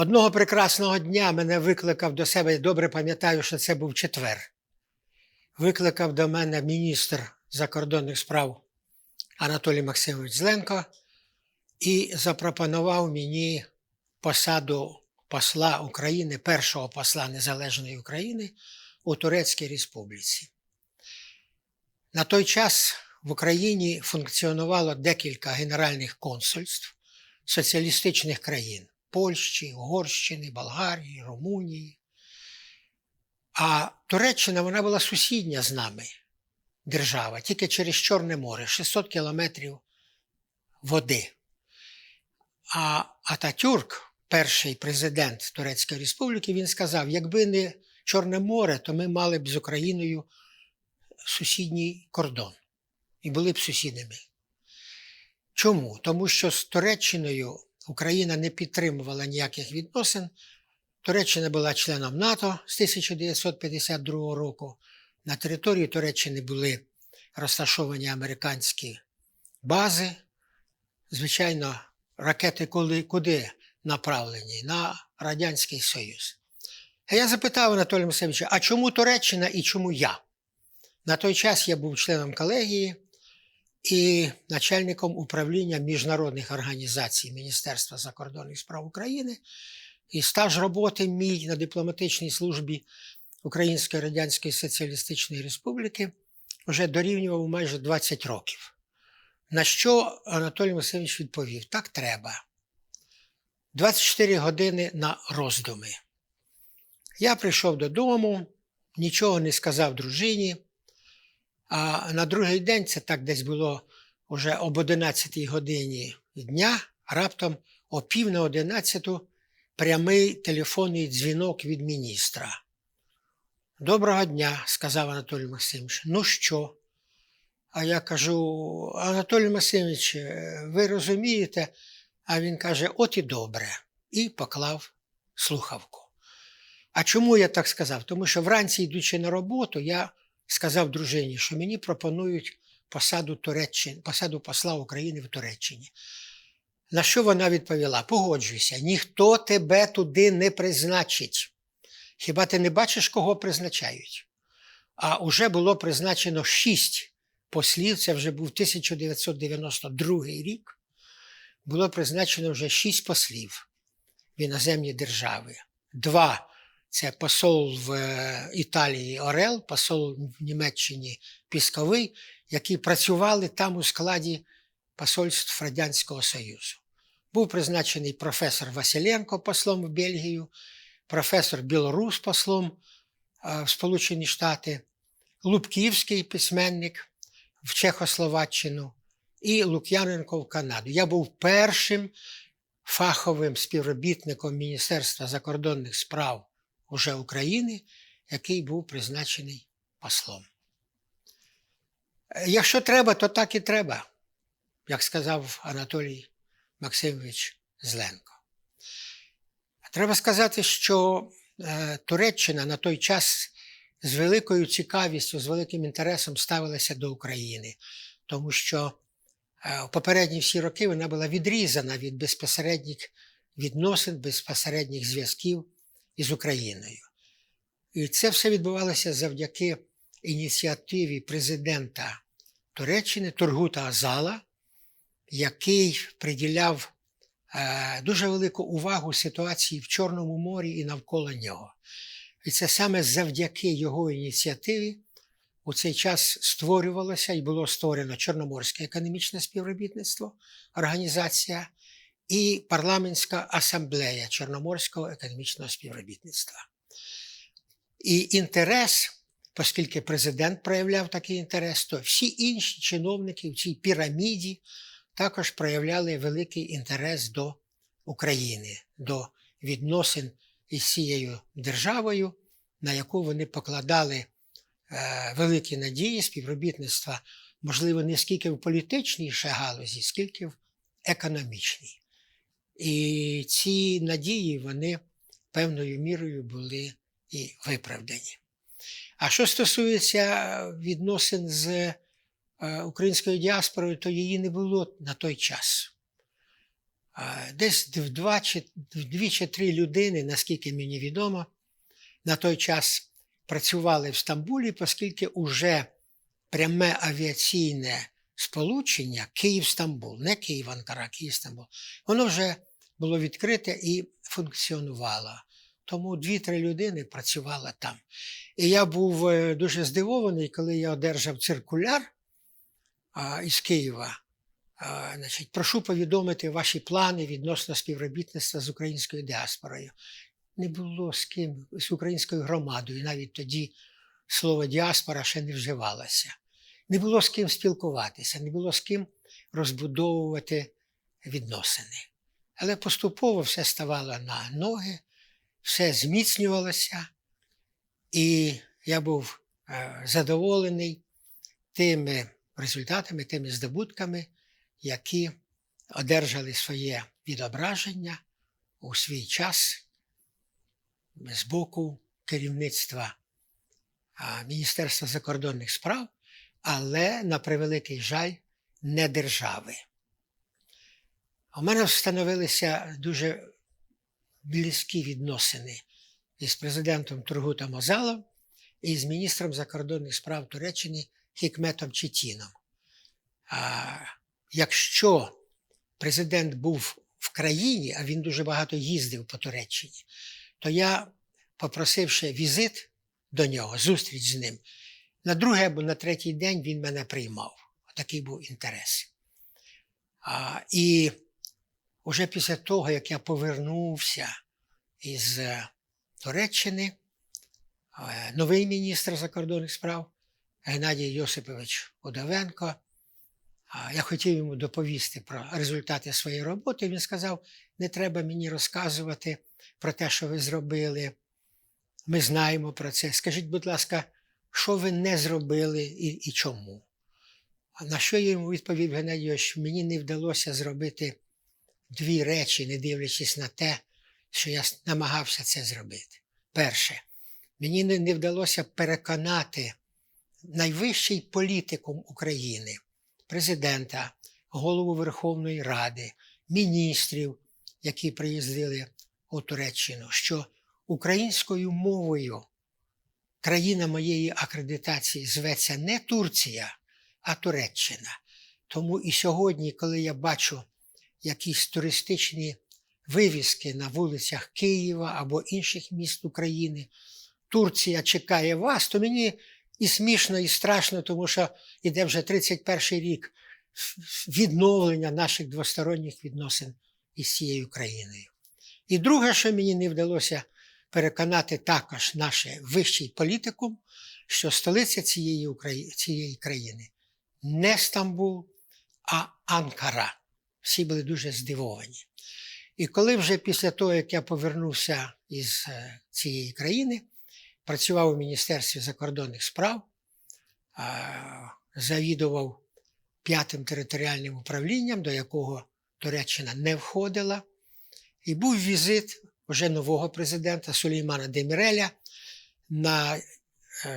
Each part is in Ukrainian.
Одного прекрасного дня мене викликав до себе, я добре пам'ятаю, що це був четвер. Викликав до мене міністр закордонних справ Анатолій Максимович Зленко і запропонував мені посаду посла України, першого посла Незалежної України у Турецькій Республіці. На той час в Україні функціонувало декілька генеральних консульств соціалістичних країн Польщі, Угорщини, Болгарії, Румунії. А Туреччина вона була сусідня з нами держава, тільки через Чорне море, 600 кілометрів води. А Ататюрк, перший президент Турецької Республіки, він сказав: якби не Чорне море, то ми мали б з Україною сусідній кордон і були б сусідами. Чому? Тому що з Туреччиною Україна не підтримувала ніяких відносин. Туреччина була членом НАТО з 1952 року. На території Туреччини були розташовані американські бази. Звичайно, ракети коли, куди направлені? На Радянський Союз. А я запитав Анатолія Максимовича, а чому Туреччина і чому я? На той час я був членом колегії і начальником управління міжнародних організацій Міністерства закордонних справ України. І стаж роботи мій на дипломатичній службі Української Радянської Соціалістичної Республіки вже дорівнював майже 20 років. На що Анатолій Васильович відповів: так треба. 24 години на роздуми. Я прийшов додому, нічого не сказав дружині. А на другий день, це так десь було вже об 11 годині дня, раптом о пів на 11 прямий телефонний дзвінок від міністра. Доброго дня, сказав Анатолій Максимович. Ну що? А я кажу: Анатолій Максимович, ви розумієте? А він каже: От і добре. І поклав слухавку. А чому я так сказав? Тому що вранці, йдучи на роботу, я сказав дружині, що мені пропонують посаду, Туреччини, посаду посла України в Туреччині. На що вона відповіла: Погоджуйся, ніхто тебе туди не призначить. Хіба ти не бачиш, кого призначають? А вже було призначено шість послів, це вже був 1992 рік. Було призначено вже шість послів в іноземні держави. Два це посол в е, Італії Орел, посол в Німеччині Пісковий, які працювали там у складі посольств Радянського Союзу. Був призначений професор Василенко послом в Бельгію, професор Білорус послом в Сполучені Штати, Лубківський письменник в Чехословаччину і Лук'яненко в Канаду. Я був першим фаховим співробітником Міністерства закордонних справ уже України, який був призначений послом. Якщо треба, то так і треба, як сказав Анатолій Максимович Зленко. Треба сказати, що е, Туреччина на той час з великою цікавістю, з великим інтересом ставилася до України, тому що е, в попередні всі роки вона була відрізана від безпосередніх відносин, безпосередніх зв'язків із Україною. І це все відбувалося завдяки ініціативі президента Туреччини Тургута Азала, який приділяв е, дуже велику увагу ситуації в Чорному морі і навколо нього. І це саме завдяки його ініціативі у цей час створювалося і було створено Чорноморське економічне співробітництво, організація і парламентська асамблея Чорноморського економічного співробітництва. І інтерес, оскільки президент проявляв такий інтерес, то всі інші чиновники в цій піраміді також проявляли великий інтерес до України, до відносин із цією державою, на яку вони покладали е, великі надії співробітництва, можливо, не скільки в політичній ще галузі, скільки в економічній. І ці надії вони певною мірою були і виправдані. А що стосується відносин з е, українською діаспорою, то її не було на той час. Десь два чи дві чи три людини, наскільки мені відомо, на той час працювали в Стамбулі, оскільки уже пряме авіаційне сполучення Київ-Стамбул, не Київ-Анкара, Київ-Стамбул, воно вже було відкрите і функціонувало. Тому дві-три людини працювали там. І я був е, дуже здивований, коли я одержав циркуляр а, із Києва. А, значить, прошу повідомити ваші плани відносно співробітництва з українською діаспорою. Не було з ким, з українською громадою. Навіть тоді слово діаспора ще не вживалося. Не було з ким спілкуватися, не було з ким розбудовувати відносини. Але поступово все ставало на ноги, все зміцнювалося, і я був е, задоволений тими результатами, тими здобутками, які одержали своє відображення у свій час з боку керівництва Міністерства закордонних справ, але, на превеликий жаль, не держави. У мене встановилися дуже близькі відносини із президентом Тургутом Озалом і з міністром закордонних справ Туреччини Хікметом Чітіном. А якщо президент був в країні, а він дуже багато їздив по Туреччині, то я, попросивши візит до нього, зустріч з ним, на другий або на третій день він мене приймав. Такий був інтерес. А, і вже після того, як я повернувся із е, Туреччини, е, новий міністр закордонних справ Геннадій Йосипович Удовенко, я хотів йому доповісти про результати своєї роботи. Він сказав: не треба мені розказувати про те, що ви зробили. Ми знаємо про це. Скажіть, будь ласка, що ви не зробили і, і чому? На що я йому відповів Геннадій, що мені не вдалося зробити дві речі, не дивлячись на те, що я намагався це зробити. Перше, мені не, вдалося переконати найвищий політикум України, президента, голову Верховної Ради, міністрів, які приїздили у Туреччину, що українською мовою країна моєї акредитації зветься не Турція, а Туреччина. Тому і сьогодні, коли я бачу якісь туристичні вивіски на вулицях Києва або інших міст України, Турція чекає вас, то мені і смішно, і страшно, тому що іде вже 31 рік відновлення наших двосторонніх відносин із цією країною. І друге, що мені не вдалося переконати також наше вищий політикум, що столиця цієї, Украї... цієї країни не Стамбул, а Анкара. Всі були дуже здивовані. І коли вже після того, як я повернувся із е, цієї країни, працював у Міністерстві закордонних справ, завідував п'ятим територіальним управлінням, до якого Туреччина не входила, і був візит вже нового президента Сулеймана Деміреля на е,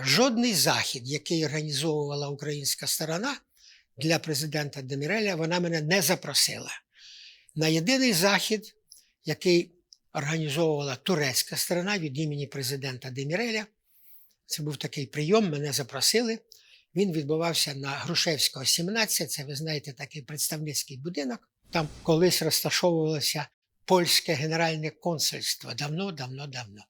жодний захід, який організовувала українська сторона для президента Деміреля, вона мене не запросила. На єдиний захід, який організовувала турецька сторона від імені президента Деміреля, це був такий прийом, мене запросили. Він відбувався на Грушевського, 17, це, ви знаєте, такий представницький будинок. Там колись розташовувалося польське генеральне консульство давно, давно, давно.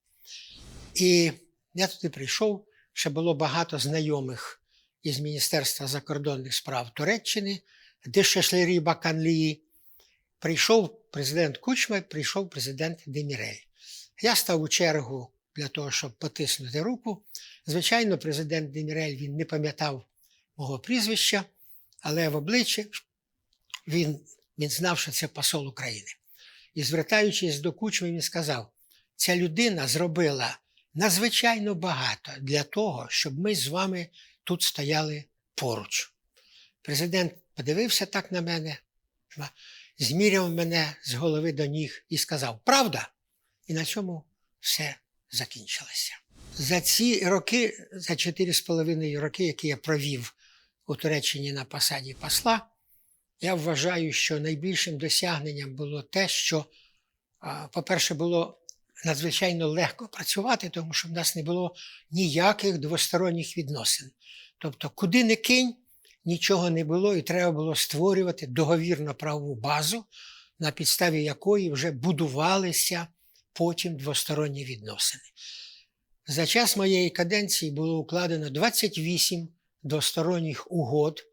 І я туди прийшов, ще було багато знайомих із Міністерства закордонних справ Туреччини, Дешешлері Баканлії. Прийшов президент Кучма, прийшов президент Демірель. Я став у чергу для того, щоб потиснути руку. Звичайно, президент Демірель він не пам'ятав мого прізвища, але в обличчі він, він знав, що це посол України. І, звертаючись до кучми, він сказав: ця людина зробила надзвичайно багато для того, щоб ми з вами тут стояли поруч. Президент подивився так на мене, зміряв мене з голови до ніг і сказав: Правда? І на цьому все закінчилося. За ці роки, за чотири з половиною роки, які я провів у Туреччині на посаді посла, я вважаю, що найбільшим досягненням було те, що, по-перше, було надзвичайно легко працювати, тому що в нас не було ніяких двосторонніх відносин. Тобто, куди не кинь, нічого не було, і треба було створювати договірно правову базу, на підставі якої вже будувалися потім двосторонні відносини. За час моєї каденції було укладено 28 двосторонніх угод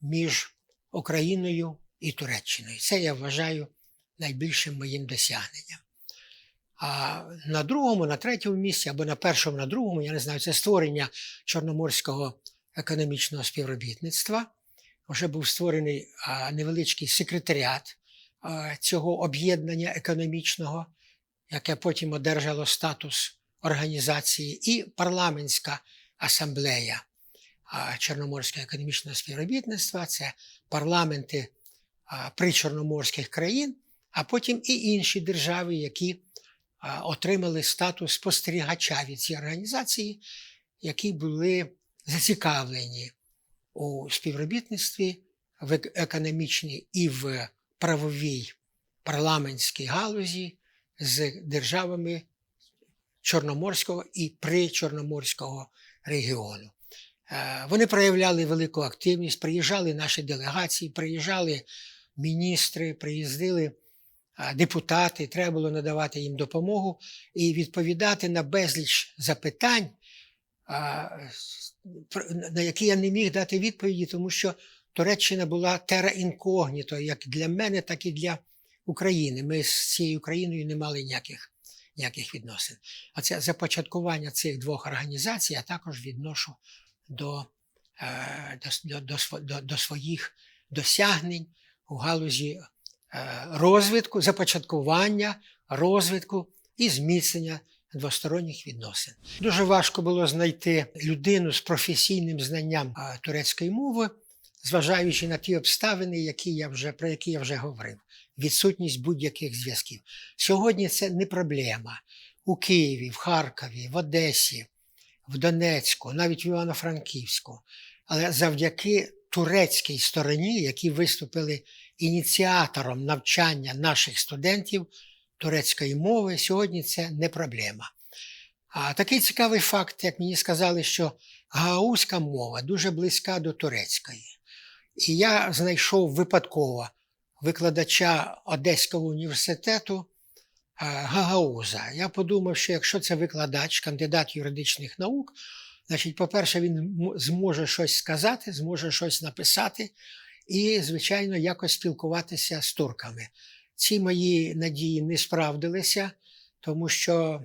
між Україною і Туреччиною. Це я вважаю найбільшим моїм досягненням. А на другому, на третьому місці або на першому, на другому, я не знаю, це створення Чорноморського економічного співробітництва. Вже був створений невеличкий секретаріат цього об'єднання економічного, яке потім одержало статус організації, і парламентська асамблея Чорноморського економічного співробітництва це парламенти причорноморських країн, а потім і інші держави, які отримали статус спостерігача від цієї організації, які були зацікавлені у співробітництві в економічній і в правовій парламентській галузі з державами Чорноморського і причорноморського регіону. Е, Вони проявляли велику активність, приїжджали наші делегації, приїжджали міністри, приїздили депутати, треба було надавати їм допомогу і відповідати на безліч запитань, на які я не міг дати відповіді, тому що Туреччина була тера інкогніто, як для мене, так і для України. Ми з цією країною не мали ніяких, ніяких відносин. А це започаткування цих двох організацій я також відношу до, е, до, до, до, до, своїх досягнень у галузі розвитку, започаткування, розвитку і зміцнення двосторонніх відносин. Дуже важко було знайти людину з професійним знанням турецької мови, зважаючи на ті обставини, які я вже, про які я вже говорив. Відсутність будь-яких зв'язків. Сьогодні це не проблема. У Києві, в Харкові, в Одесі, в Донецьку, навіть в Івано-Франківську. Але завдяки турецькій стороні, які виступили ініціатором навчання наших студентів турецької мови, сьогодні це не проблема. А такий цікавий факт, як мені сказали, що гагаузька мова дуже близька до турецької. І я знайшов випадково викладача Одеського університету е, Гагауза. Я подумав, що якщо це викладач, кандидат юридичних наук, значить, по-перше, він зможе щось сказати, зможе щось написати і, звичайно, якось спілкуватися з турками. Ці мої надії не справдилися, тому що,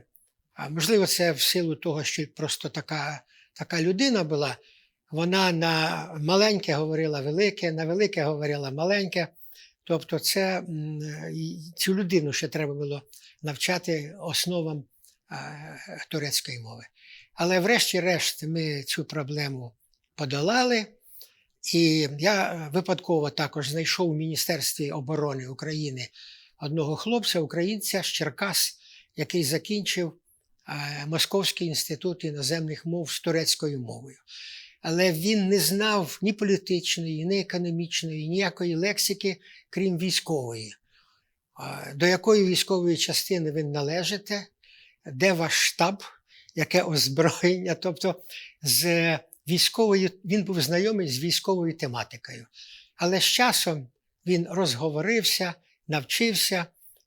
можливо, це в силу того, що просто така, така людина була. Вона на маленьке говорила велике, на велике говорила маленьке. Тобто, це цю людину ще треба було навчати основам турецької мови. Але врешті-решт ми цю проблему подолали. І я е, випадково також знайшов у Міністерстві оборони України одного хлопця, українця з Черкас, який закінчив е, Московський інститут іноземних мов з турецькою мовою. Але він не знав ні політичної, ні економічної, ніякої лексики, крім військової. До якої військової частини ви належите, де ваш штаб, яке озброєння? Тобто з військовою, він був знайомий з військовою тематикою. Але з часом він розговорився, навчився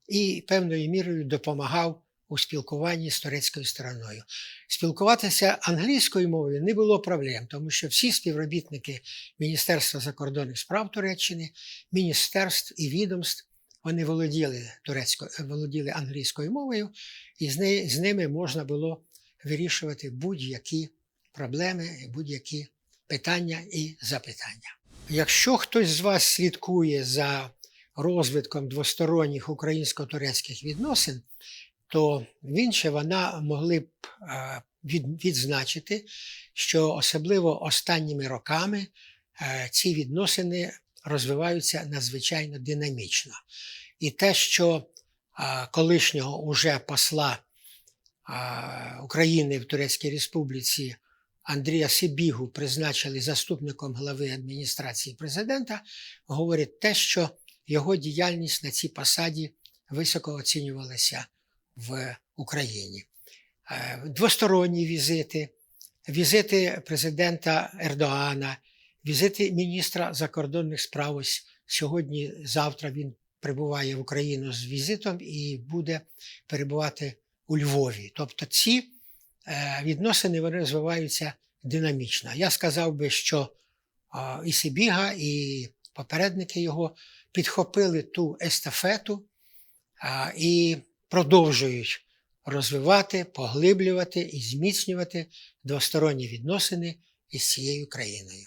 і певною мірою допомагав у спілкуванні з турецькою стороною. Спілкуватися англійською мовою не було проблем, тому що всі співробітники Міністерства закордонних справ Туреччини, міністерств і відомств вони володіли турецькою, володіли англійською мовою, і з, ними можна було вирішувати будь-які проблеми, будь-які питання і запитання. Якщо хтось з вас слідкує за розвитком двосторонніх українсько-турецьких відносин, то він чи вона могли б відзначити, що особливо останніми роками е, ці відносини розвиваються надзвичайно динамічно. І те, що колишнього уже посла України в Турецькій Республіці Андрія Сибігу призначили заступником глави адміністрації президента, говорить те, що його діяльність на цій посаді високо оцінювалася в Україні. Е, Двосторонні візити, візити президента Ердоана, візити міністра закордонних справ. Ось сьогодні, завтра він прибуває в Україну з візитом і буде перебувати у Львові. Тобто ці відносини вони розвиваються динамічно. Я сказав би, що і Сибіга, і попередники його підхопили ту естафету і продовжують розвивати, поглиблювати і зміцнювати двосторонні відносини із цією країною.